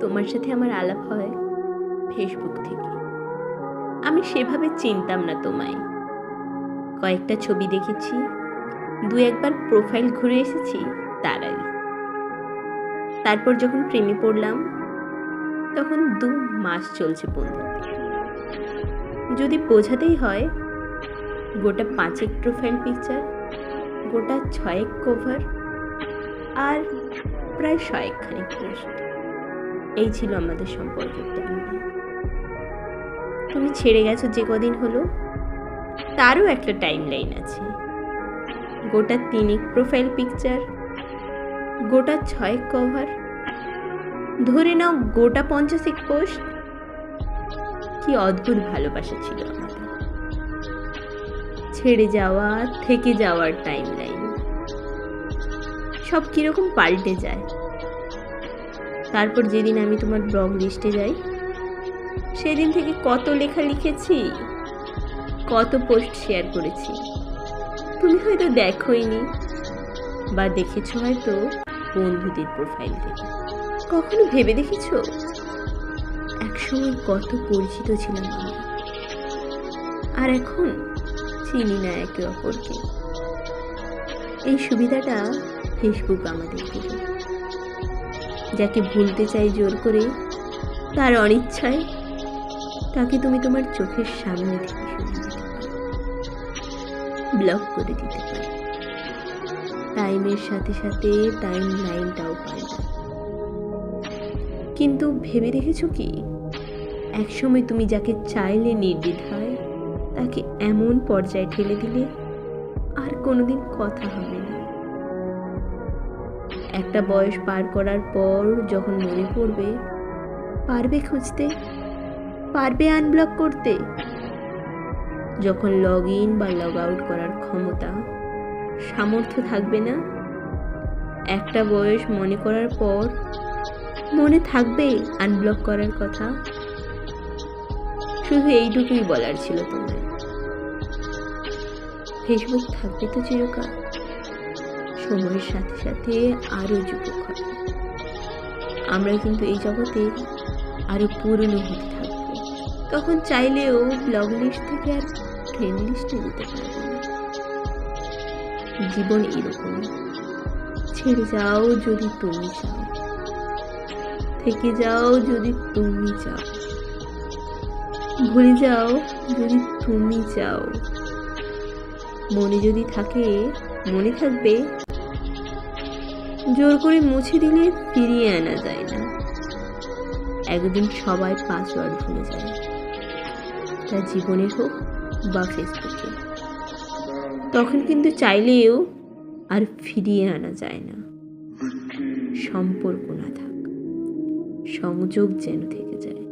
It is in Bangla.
তোমার সাথে আমার আলাপ হয় ফেসবুক থেকে। আমি সেভাবে চিনতাম না তোমায়। কয়েকটা ছবি দেখেছি, দু একবার প্রোফাইল ঘুরে এসেছি তার আগে। তারপর যখন প্রেমে পড়লাম, তখন দু মাস চলছে বন্ধু। যদি বোঝাতেই হয়, গোটা পাঁচেক প্রোফাইল পিকচার গোটা ছয়েক কভার আর প্রায় শয়েকখানি পোস্ট এই ছিল আমাদের সম্পর্কের তুমি ছেড়ে গেছো যে কদিন হলো? তারও একটা টাইম লাইন আছে। গোটা তিনেক প্রোফাইল পিকচার গোটা ছয়েক কভার ধরে নাও গোটা পঞ্চাশেক পোস্ট কি অদ্ভুত ভালোবাসা ছিল আমাদের। ছেড়ে যাওয়া থেকে যাওয়ার টাইম লাইন সব কীরকম পাল্টে যায়। তারপর যেদিন আমি তোমার ব্লগ লিস্টে যাই, সেদিন থেকে কত লেখা লিখেছি, কত পোস্ট শেয়ার করেছি। তুমি হয়তো দেখোইনি, বা দেখেছ হয়তো বন্ধুদের প্রোফাইল থেকে। কখনো ভেবে দেখেছ? একসময় কত পরিচিত ছিলাম আমরা আর এখন চিনি না একে অপরকে। এই সুবিধাটা ফেসবুক আমাদের দিল যাকে ভুলতে চাই জোর করে তার অনিচ্ছায় তাকে তুমি তোমার চোখের সামনে থেকে ব্লক করে দিতে পারো। টাইমের সাথে সাথে টাইম লাইনটাও পাল্টায় কিন্তু ভেবে দেখেছ কি? একসময় তুমি যাকে চাইলে নির্দ্বিধায়, তাকে এমন পর্যায়ে ঠেলে দিলে আর কোনোদিন কথা হবে না। একটা বয়স পার করার পর যখন মনে পড়বে, পারবে খুঁজতে, পারবে আনব্লক করতে। যখন লগ ইন বা লগ আউট করার ক্ষমতা, সামর্থ্য থাকবে না, একটা বয়স মনে করার পর মনে থাকবে আনব্লক করার কথা। শুধু এইটুকুই বলার ছিল তোমার ফেসবুক থাকবে তো চিরকাল। সময়ের সাথে সাথে আরও যুবক হবে। আমরা কিন্তু এই জগতে আরও পুরনো হতে থাকব। তখন চাইলেও ব্লগ লিস্ট থেকে আর ফ্রেন্ড লিস্টে দিতে পারব না। জীবন এরকম। ছেড়ে যাও যদি তুমি চাও। থেকে যাও যদি তুমি চাও। ভুলে যাও যদি তুমি চাও। মনে যদি থাকে, মনে থাকবে। জোর করে মুছে দিলে ফিরিয়ে আনা যায় না। একদিন সবাই পাসওয়ার্ড ভুলে যায়। তা জীবনে হোক বা ফেসবুকে। তখন কিন্তু চাইলেও আর ফিরিয়ে আনা যায় না। সম্পর্ক না থাক, সংযোগ যেন থেকে যায়।